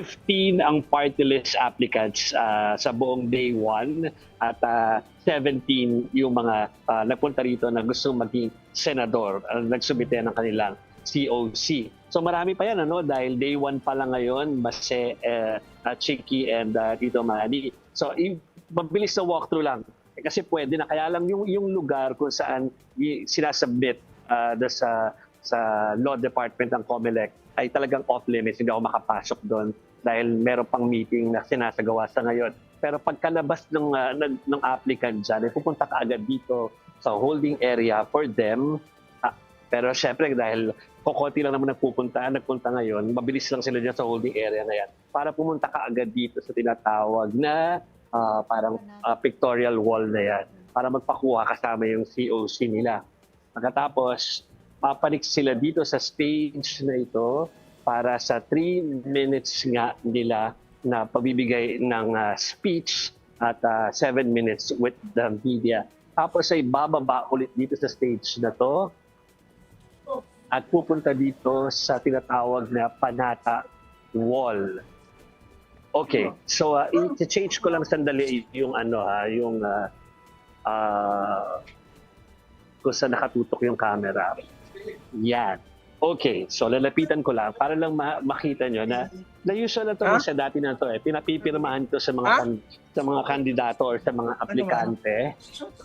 15 ang party list applicants ah, sa buong day 1 at ah, 17 yung mga ah, nagpunta rito na gusto maging senador, uh, nagsubite ng kanilang COC. So marami pa yan ano dahil day 1 pa lang ngayon, Base, uh, Chiki and ah, Tito Manny. So mabilis na walkthrough lang. Eh, Kasi pwede na kaya lang yung yung lugar kung saan sinasubmit ah, doon sa sa law department ng COMELEC ay talagang off limits, hindi ako makapasok doon dahil meron pang meeting na sinasagawa sa ngayon. Pero pagkalabas ng, ah, ng, ng applicant dyan, pupunta ka agad dito sa holding area for them. Ah, pero syempre dahil kukunti lang naman nagpupunta, nagpunta ngayon, mabilis lang sila dyan sa holding area na yan para pumunta ka agad dito sa tinatawag na ah, parang ah, pictorial wall na yan para magpakuha kasama yung COC nila. Pagkatapos, papanik sila dito sa stage na ito para sa 3 minutes nga nila na pabibigay ng ah, speech at 7 minutes with the media. Tapos ay bababa ulit dito sa stage na to at pupunta dito sa tinatawag na Panata Wall. Okay, so uh, i-change ko lang sandali yung ano ha, yung uh, uh, kung saan nakatutok yung camera. Yan. Okay, so lalapitan ko lang para lang ma- makita nyo na na usual na to Ha? sa dati na to eh. Pinapipirmahan to sa mga Ha? kan- sa mga kandidato or sa mga aplikante.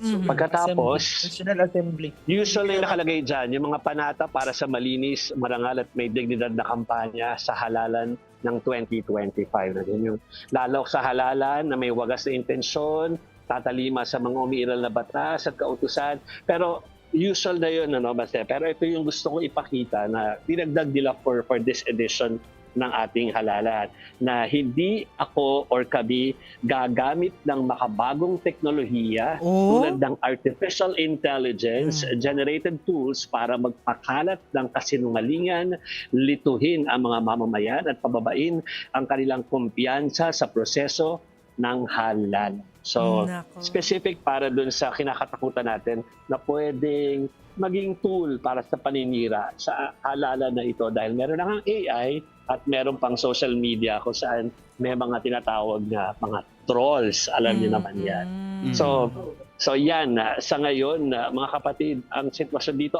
Mhm. Pagkatapos, National Assembly. Usually nakalagay dyan yung mga panata para sa malinis, marangal at may dignidad na kampanya sa halalan ng 2025. Na yun yung lalo sa halalan na may wagas na intensyon, tatalima sa mga umiiral na batas at kautusan. Pero usual na yun, ano, basta. Pero ito yung gusto kong ipakita na dinagdag nila for, for this edition ng ating halalan na hindi ako or kami gagamit ng makabagong teknolohiya Oh? tulad ng artificial intelligence generated tools para magpakalat ng kasinungalingan, lituhin ang mga mamamayan at pababain ang kanilang kumpiyansa sa proseso ng halal. So, Nako. specific para dun sa kinakatakutan natin na pwedeng maging tool para sa paninira sa halalan na ito dahil meron na ang AI at meron pang social media kung saan may mga tinatawag na mga trolls. Alam niyo naman yan. Mm. So, so yan, ah, sa ngayon, ah, mga kapatid, ang sitwasyon dito